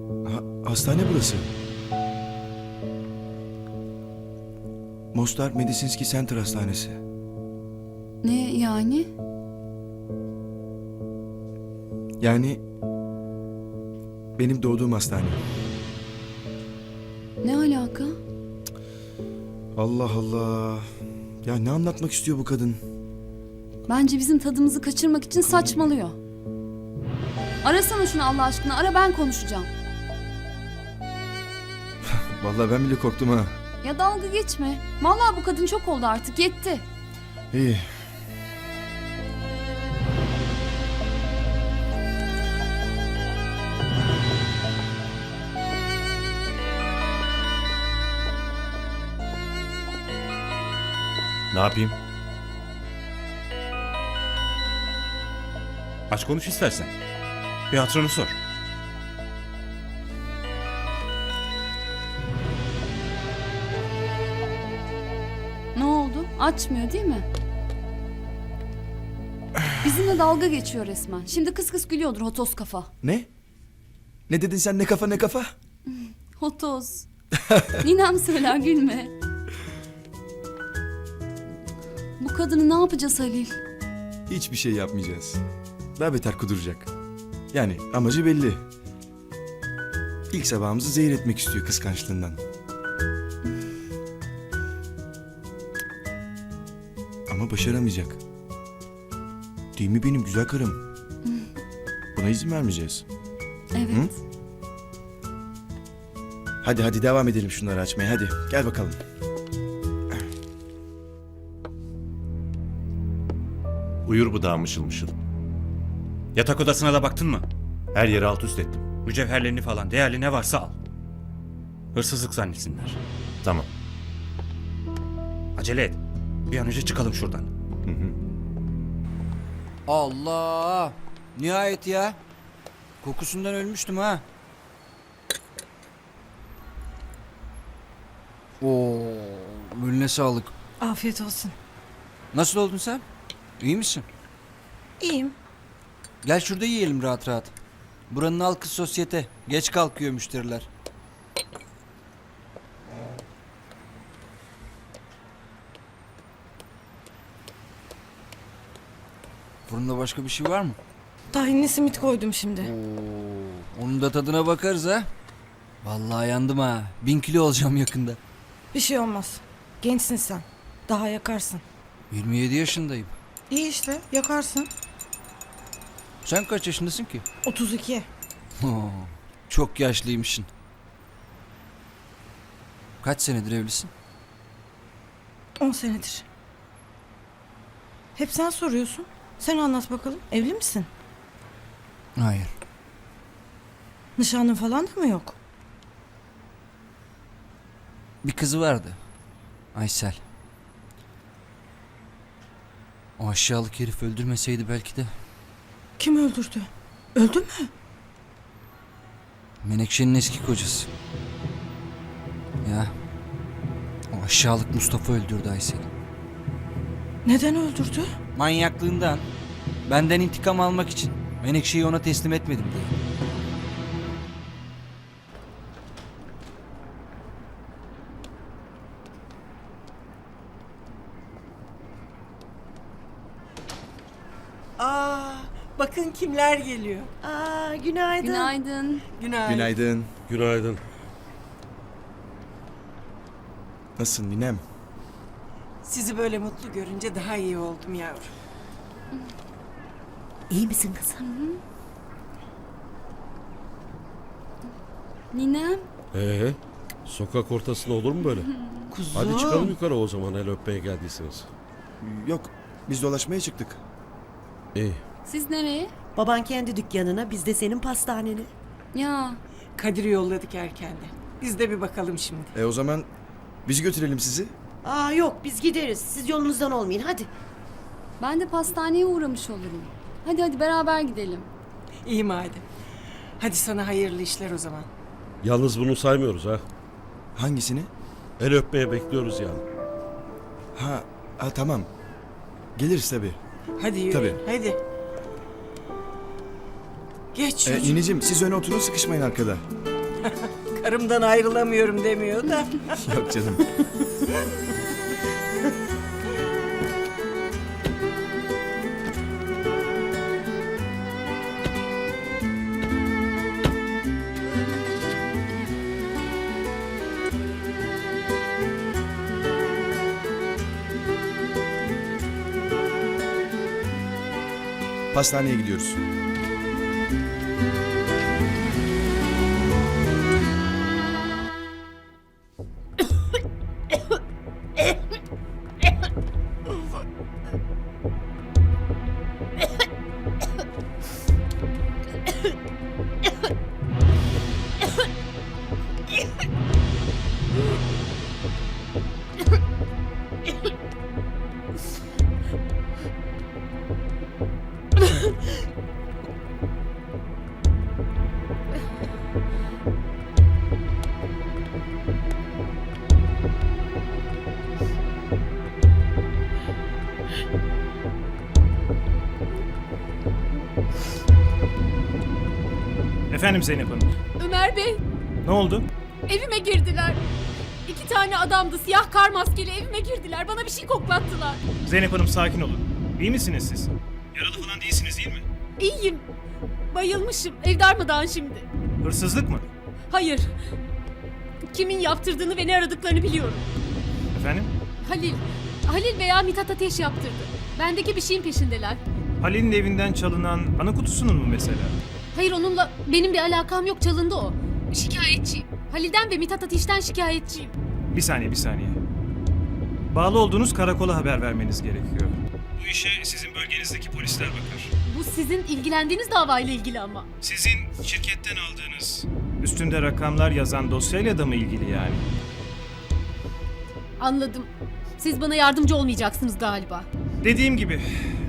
Ha- hastane burası. Mostar Medisinski Center Hastanesi. Ne yani? Yani benim doğduğum hastane. Ne alaka? Allah Allah. Ya ne anlatmak istiyor bu kadın? Bence bizim tadımızı kaçırmak için saçmalıyor. Arasana şunu Allah aşkına. Ara ben konuşacağım. Vallahi ben bile korktum ha. Ya dalga geçme. Vallahi bu kadın çok oldu artık. Yetti. İyi. Ne yapayım? Aç konuş istersen. Bir hatırını sor. Açmıyor değil mi? Bizimle dalga geçiyor resmen. Şimdi kıs kıs gülüyordur hotoz kafa. Ne? Ne dedin sen ne kafa ne kafa? Hotoz. Ninem söyler gülme. Bu kadını ne yapacağız Halil? Hiçbir şey yapmayacağız. Daha beter kuduracak. Yani amacı belli. İlk sabahımızı zehir etmek istiyor kıskançlığından. Ama başaramayacak. Değil mi benim güzel karım? Buna izin vermeyeceğiz. Evet. Hadi hadi devam edelim şunları açmaya hadi. Gel bakalım. Uyur bu daha mışıl mışıl. Yatak odasına da baktın mı? Her yeri alt üst ettim. Mücevherlerini falan, değerli ne varsa al. Hırsızlık zannetsinler. Tamam. Acele et. Bir an önce çıkalım şuradan. Allah! Nihayet ya. Kokusundan ölmüştüm ha. Oo, eline sağlık. Afiyet olsun. Nasıl oldun sen? İyi misin? İyiyim. Gel şurada yiyelim rahat rahat. Buranın halkı sosyete. Geç kalkıyor müşteriler. Fırında başka bir şey var mı? Tahinli simit koydum şimdi. Oo, onun da tadına bakarız ha. Vallahi yandım ha. Bin kilo olacağım yakında. Bir şey olmaz. Gençsin sen. Daha yakarsın. 27 yaşındayım. İyi işte yakarsın. Sen kaç yaşındasın ki? 32. Oo, çok yaşlıymışsın. Kaç senedir evlisin? 10 senedir. Hep sen soruyorsun. Sen anlat bakalım. Evli misin? Hayır. Nişanlın falan da mı yok? Bir kızı vardı. Aysel. O aşağılık herif öldürmeseydi belki de Kim öldürdü? Öldü mü? Menekşe'nin eski kocası. Ya. O aşağılık Mustafa öldürdü Aysel'i. Neden öldürdü? Manyaklığından. Benden intikam almak için. Menekşe'yi ona teslim etmedim diye. Aa, bakın kimler geliyor. Aa, günaydın. Günaydın. Günaydın. Günaydın. Günaydın. Nasılsın ninem? Sizi böyle mutlu görünce daha iyi oldum yavrum. İyi misin kızım? Ninem. Ee, sokak ortasında olur mu böyle? Kuzum. Hadi çıkalım yukarı o zaman el öpmeye geldiyseniz. Yok biz dolaşmaya çıktık. İyi. Siz nereye? Baban kendi dükkanına, biz de senin pastanene. Ya Kadir'i yolladık erkenden. Biz de bir bakalım şimdi. E o zaman bizi götürelim sizi. Aa yok, biz gideriz. Siz yolunuzdan olmayın, hadi. ben de pastaneye uğramış olurum. Hadi hadi beraber gidelim. İyi madem. Hadi sana hayırlı işler o zaman. Yalnız bunu saymıyoruz ha. Hangisini? El öpmeye bekliyoruz yani. Ha, ha tamam. Geliriz tabii. Hadi yürü. Tabii. Hadi. Geç Ee, nineciğim siz öne oturun sıkışmayın arkada. Karımdan ayrılamıyorum demiyor da. Yok canım. Pastaneye gidiyoruz. Efendim Zeynep Hanım. Ömer Bey, Ne oldu? evime girdiler. İki tane adamdı, siyah kar maskeli evime girdiler. Bana bir şey koklattılar. Zeynep Hanım sakin olun. İyi misiniz siz? Yaralı falan değilsiniz değil mi? İyiyim. Bayılmışım. Ev darmadağın şimdi. Hırsızlık mı? Hayır. Kimin yaptırdığını ve ne aradıklarını biliyorum. Efendim? Halil. Halil veya Mithat Ateş yaptırdı. Bendeki bir şeyin peşindeler. Halil'in evinden çalınan ana kutusunun mu mesela? Hayır onunla benim bir alakam yok çalındı o. Şikayetçiyim. Halil'den ve Mithat Ateş'ten şikayetçiyim. Bir saniye bir saniye. Bağlı olduğunuz karakola haber vermeniz gerekiyor. Bu işe sizin bölgenizdeki polisler bakar. Bu sizin ilgilendiğiniz davayla ilgili ama. Sizin şirketten aldığınız üstünde rakamlar yazan dosyayla da mı ilgili yani? Anladım. Siz bana yardımcı olmayacaksınız galiba. Dediğim gibi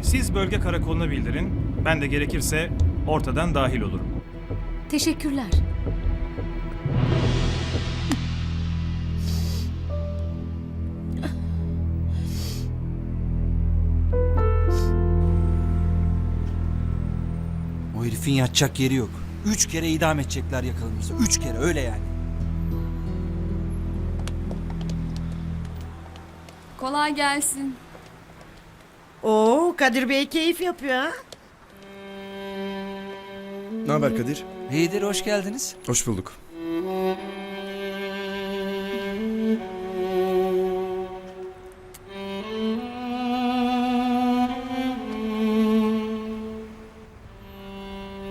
siz bölge karakoluna bildirin. Ben de gerekirse ortadan dahil olurum. Teşekkürler. O herifin yatacak yeri yok. Üç kere idam edecekler yakalımızı. Üç kere öyle yani. Kolay gelsin. Oo Kadir Bey keyif yapıyor ha. Ne haber Kadir? İyidir hoş geldiniz. Hoş bulduk.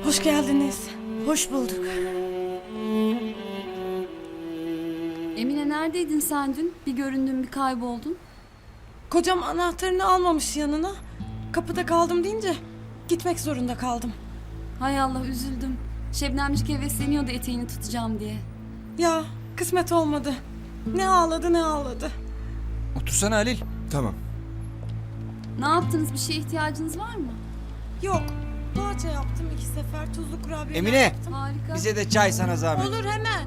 Hoş geldiniz. Hoş bulduk. Emine neredeydin sen dün? Bir göründün bir kayboldun. Kocam anahtarını almamış yanına. Kapıda kaldım deyince gitmek zorunda kaldım. Hay Allah üzüldüm. Şebnemcik hevesleniyordu eteğini tutacağım diye. Ya kısmet olmadı. Ne ağladı ne ağladı. Otursana Halil. Tamam. Ne yaptınız? Bir şeye ihtiyacınız var mı? Yok. Poğaça yaptım iki sefer. Tuzlu kurabiye Emine. yaptım. Harika. Bize de çay sana zahmet. Olur hemen.